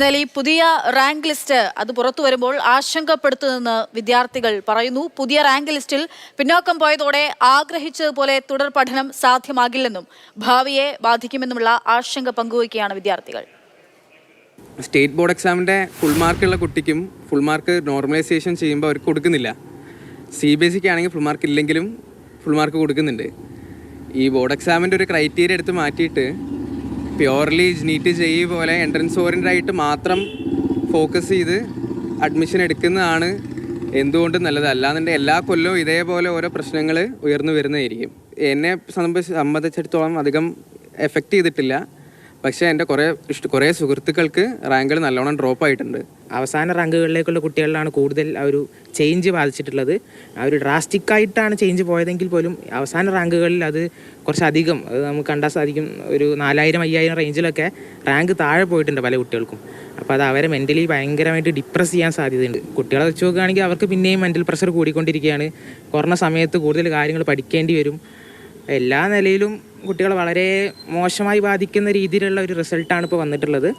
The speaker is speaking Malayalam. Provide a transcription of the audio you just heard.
എന്നാൽ ഈ പുതിയ റാങ്ക് ലിസ്റ്റ് അത് പുറത്തു വരുമ്പോൾ ആശങ്കപ്പെടുത്തുന്നതെന്ന് വിദ്യാർത്ഥികൾ പറയുന്നു. പുതിയ റാങ്ക് ലിസ്റ്റിൽ പിന്നോക്കം പോയതോടെ ആഗ്രഹിച്ചതുപോലെ തുടർ പഠനം സാധ്യമാകില്ലെന്നും ഭാവിയെ ബാധിക്കുമെന്നുമുള്ള ആശങ്ക പങ്കുവയ്ക്കുകയാണ് വിദ്യാർത്ഥികൾ. സ്റ്റേറ്റ് ബോർഡ് എക്സാമിന്റെ ഫുൾ മാർക്കുള്ള കുട്ടിക്കും ഫുൾ മാർക്ക് നോർമലൈസേഷൻ ചെയ്യുമ്പോൾ അവർക്ക് കൊടുക്കുന്നില്ല. സി ബി എസ് സിക്ക് ആണെങ്കിൽ ഫുൾ മാർക്ക് ഇല്ലെങ്കിലും ഫുൾ മാർക്ക് കൊടുക്കുന്നുണ്ട്. ഈ ബോർഡ് എക്സാമിന്റെ ഒരു ക്രൈറ്റീരിയ എടുത്ത് മാറ്റിയിട്ട് പ്യോർലി നീറ്റ് ജെയ് പോലെ എൻട്രൻസ് ആയിട്ട് മാത്രം ഫോക്കസ് ചെയ്ത് അഡ്മിഷൻ എടുക്കുന്നതാണ് എന്തുകൊണ്ടും നല്ലത്. അല്ലാന്നുണ്ടെങ്കിൽ എല്ലാ കൊല്ലവും ഇതേപോലെ ഓരോ പ്രശ്നങ്ങൾ ഉയർന്നു വരുന്നതായിരിക്കും. എന്നെ സംബന്ധിച്ച് സംബന്ധിച്ചിടത്തോളം അധികം എഫക്റ്റ് ചെയ്തിട്ടില്ല. പക്ഷേ എന്റെ കുറേ ഇഷ്ട കുറേ സുഹൃത്തുക്കൾക്ക് റാങ്കുകൾ നല്ലോണം ഡ്രോപ്പ് ആയിട്ടുണ്ട്. അവസാന റാങ്കുകളിലേക്കുള്ള കുട്ടികളിലാണ് കൂടുതൽ ആ ഒരു ചേഞ്ച് ബാധിച്ചിട്ടുള്ളത്. ആ ഒരു ഡ്രാസ്റ്റിക്കായിട്ടാണ് ചേഞ്ച് പോയതെങ്കിൽ പോലും അവസാന റാങ്കുകളിൽ അത് കുറച്ചധികം അത് നമുക്ക് കണ്ടാൽ സാധിക്കും ഒരു നാലായിരം അയ്യായിരം റേഞ്ചിലൊക്കെ റാങ്ക് താഴെ പോയിട്ടുണ്ട് പല കുട്ടികൾക്കും. അപ്പോൾ അത് അവരെ മെന്റലി ഭയങ്കരമായിട്ട് ഡിപ്രസ് ചെയ്യാൻ സാധ്യതയുണ്ട്. കുട്ടികളെ വെച്ച് നോക്കുകയാണെങ്കിൽ അവർക്ക് പിന്നെയും മെന്റൽ പ്രഷർ കൂടിക്കൊണ്ടിരിക്കുകയാണ്. കുറഞ്ഞ സമയത്ത് കൂടുതൽ കാര്യങ്ങൾ പഠിക്കേണ്ടി വരും. എല്ലാ നിലയിലും കുട്ടികളെ വളരെ മോശമായി ബാധിക്കുന്ന രീതിയിലുള്ള ഒരു റിസൾട്ടാണ് ഇപ്പോൾ വന്നിട്ടുള്ളത്.